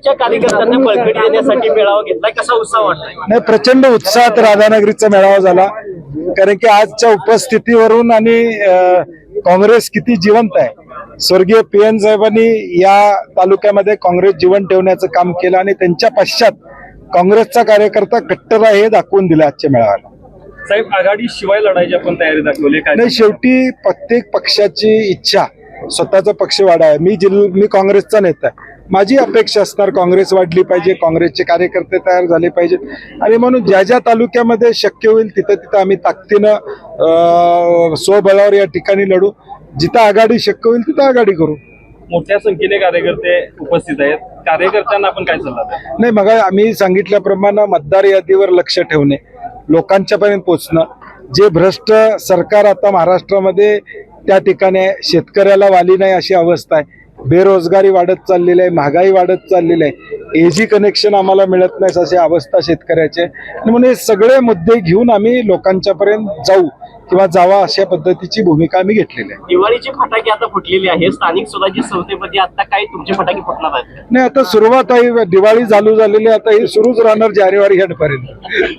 काँग्रेसच्या कार्यकर्त्यांना बळकटी देण्यासाठी मेळावा घेतलाय कसा उत्साह वाटलाय नाही प्रचंड उत्साहात राधानगरीचा मेळावा झाला. कारण की आजच्या उपस्थितीवरून आणि काँग्रेस किती जिवंत आहे. स्वर्गीय पी एन साहेबांनी या तालुक्यामध्ये काँग्रेस जिवंत ठेवण्याचं काम केलं आणि त्यांच्या पश्चात काँग्रेसचा कार्यकर्ता कट्टर आहे हे दाखवून दिलं आजच्या मेळाव्याला. साहेब आघाडी शिवाय लढायची आपण तयारी दाखवली काय नाही शेवटी प्रत्येक पक्षाची इच्छा स्वतःचा पक्ष वाढा. आहे मी जिल्हा मी काँग्रेसचा नेता आहे. माझी अपेक्षा असणार काँग्रेस वाढली पाहिजे काँग्रेसचे कार्यकर्ते तयार झाले पाहिजेत आणि म्हणून ज्या ज्या तालुक्यामध्ये शक्य होईल तिथं तिथं आम्ही ताकदीनं स्वबळावर या ठिकाणी लढू. जिथं आघाडी शक्य होईल तिथं आघाडी करू. मोठ्या संख्येने कार्यकर्ते उपस्थित आहेत. कार्यकर्त्यांना आपण काय सल्ला नाही मग आम्ही सांगितल्याप्रमाणे मतदार यादीवर लक्ष ठेवणे लोकांच्यापर्यंत पोचणं जे भ्रष्ट सरकार आता महाराष्ट्रामध्ये त्या ठिकाणी शेतकऱ्याला वाली नाही अशी अवस्था आहे. बेरोजगारी वाढत चाललेली आहे महागाई वाढत चाललेली आहे. एजी कनेक्शन आम्हाला मिळत नाही अशी अवस्था शेतकऱ्याची म्हणून हे सगळे मुद्दे घेऊन आम्ही लोकांच्यापर्यंत जाऊ किंवा जावा अशा पद्धतीची भूमिका आम्ही घेतलेली आहे. दिवाळीचे फटाके आता फुटलेले आहे. स्थानिक स्वराज्य संस्थेमध्ये आता काही तुमचे फटाके फुटणार आहेत? नाही आता सुरुवात आहे. दिवाळी चालू झालेली आता ही सुरूच राहणार जानेवारी पर्यंत